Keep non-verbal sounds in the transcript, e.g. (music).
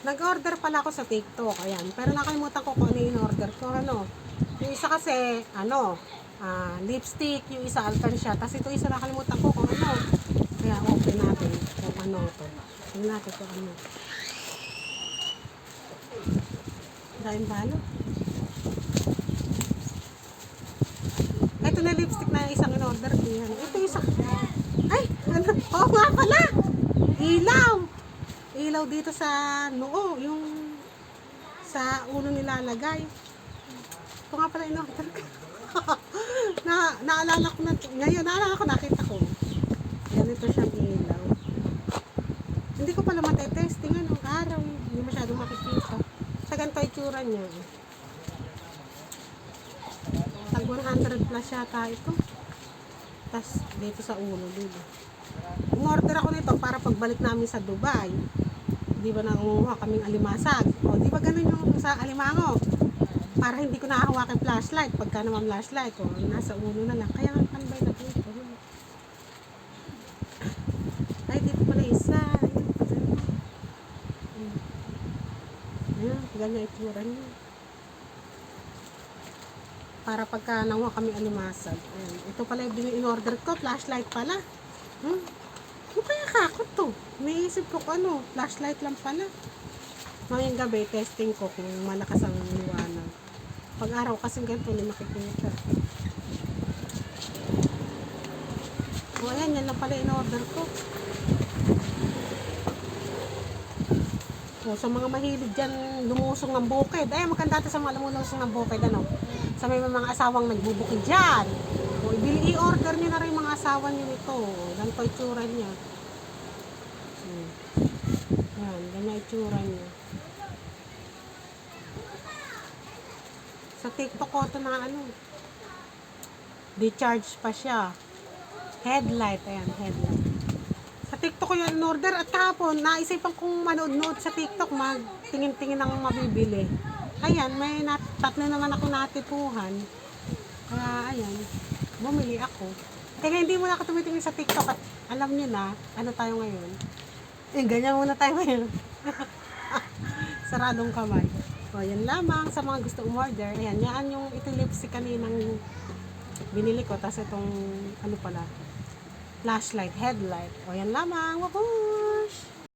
Nag-order pala ako sa TikTok, ayan. Pero nakalimutan ko kung ano yung in-order ko, ano. Yung isa kasi, ano, ah, lipstick, yung isa alkansya. Tapos ito isa nakalimutan ko kung ano. Kaya open natin kung ano to. Tingnan natin kung ano. Dahil balo. Ito na lipstick na isang in-order ko yan. Ito isa. Ay, ano? Oo nga pala. Ilaw. Ilaw dito sa noo. Yung sa ulo nilalagay. Ito nga pala in-order ko. (laughs) na, naalala ko na, ngayon naalala ko, nakita ko. Ganito siyang ilaw. Hindi ko pala matetesting anong araw. Hindi masyadong makikita. Sa ganito itsura niya. Tag 100 plus yata ito. Tapos dito sa ulo dito. Umorder ako nito para pagbalik namin sa Dubai. Di ba nangunguha kaming alimasag? O di ba ganun yung sa alimango? Para hindi ko nakahawakan flashlight. Pagka naman flashlight, o nasa ulo na lang. Kaya ang panbay na dito. Ay, dito pala isa. Ayun, ganyan itsura niya. Para pagka nakuha kami alimasag. Ayan. Ito pala yung in-order ko. Flashlight pala. Hmm? Ano kaya kako to? Naisip ko ano, flashlight lang pala. Ngayong gabi, testing ko kung malakas ang liwanag. Pag araw kasi ganito, hindi makikita. O ayan, yan lang pala in-order ko. O, sa mga mahilig dyan, lumusong ng bukid. Ay, maganda sa mga lumusong ng bukid, ano? Sa may mga asawang nagbubukid dyan. O, ibili- i-order nyo na rin asawa nyo nito. O, Ganito itsura niya. Hmm. Yan, ganyan itsura niya. Sa TikTok ko ito na ano. Di-charge pa siya. Headlight, ayan, headlight. Sa TikTok ko yung in-order at kahapon, naisipan kong manood-nood sa TikTok, magtingin-tingin ng mabibili. Ayan, may nat tatlo naman ako natipuhan. Kaya, ayan, bumili ako. Kaya hindi mo na ako tumitingin sa TikTok at alam niyo na, ano tayo ngayon. Eh, ganyan muna tayo ngayon. (laughs) Saradong kamay. O, yan lamang sa mga gusto umorder. Ayan, yan yung ito lipstick kaninang binili ko. Tapos itong, ano pala, flashlight, headlight. O, yan lamang. Woohoo!